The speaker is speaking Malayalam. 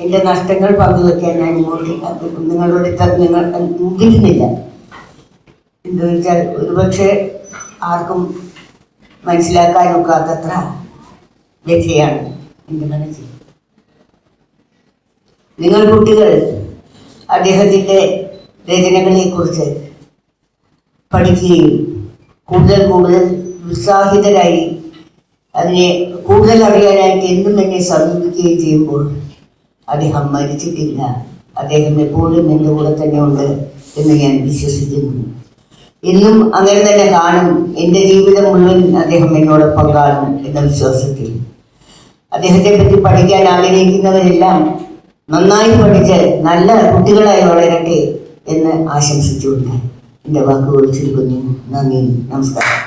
എന്റെ നഷ്ടങ്ങൾ പങ്കുവെക്കാൻ ഞാൻ ഇങ്ങോട്ട് നിങ്ങളോട് ഇത്ര നിങ്ങൾ മുതിരുന്നില്ല എന്താ വെച്ചാൽ ഒരുപക്ഷെ ആർക്കും മനസ്സിലാക്കാനൊക്കാത്തത്ര വ്യക്തിയാണ് എന്റെ മനസ്സിൽ നിങ്ങൾ കുട്ടികൾ അദ്ദേഹത്തിന്റെ അദ്ദേഹത്തിന്റെ രചനകളെക്കുറിച്ച് പഠിക്കുകയും കൂടുതൽ കൂടുതൽ ഉത്സാഹിതരായി അതിനെ കൂടുതൽ അറിയാനായിട്ട് എന്നും എന്നെ സമീപിക്കുകയും ചെയ്യുമ്പോൾ അദ്ദേഹം മരിച്ചിട്ടില്ല. അദ്ദേഹം എപ്പോഴും എന്റെ കൂടെ തന്നെ ഉണ്ട് എന്ന് ഞാൻ വിശ്വസിക്കുന്നു. ഇന്നും അങ്ങനെ തന്നെ കാണും. എന്റെ ജീവിതം മുഴുവൻ അദ്ദേഹം എന്നോടൊപ്പം കാണും എന്ന വിശ്വാസത്തിൽ. അദ്ദേഹത്തെ പറ്റി പഠിക്കാൻ ആഗ്രഹിക്കുന്നവരെല്ലാം നന്നായി പഠിച്ച് നല്ല കുട്ടികളായി വളരട്ടെ എന്ന് ആശംസിച്ചുകൊണ്ട് എന്റെ വാക്കുകൾ ചുരുക്കുന്നു. നന്ദി. നമസ്കാരം.